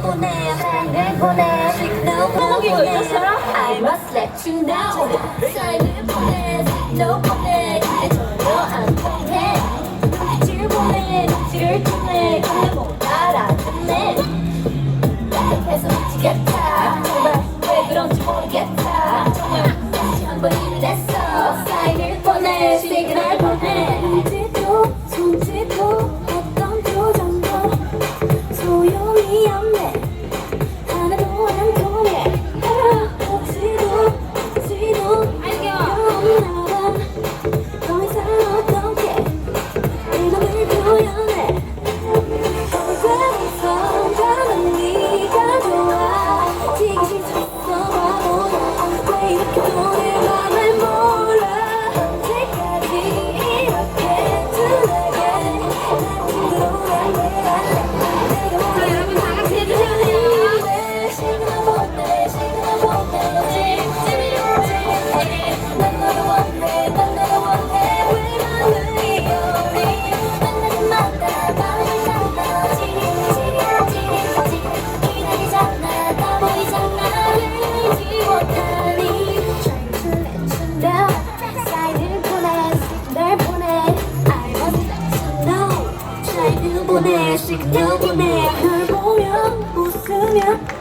보내야 사인을 보내. Signal 보내. I must let you know. 그런지 모르겠다. 정말 다시 한번 일을 했어. 사인을 보내. Signal 보내 보내 시간 보내 널 보면 웃으면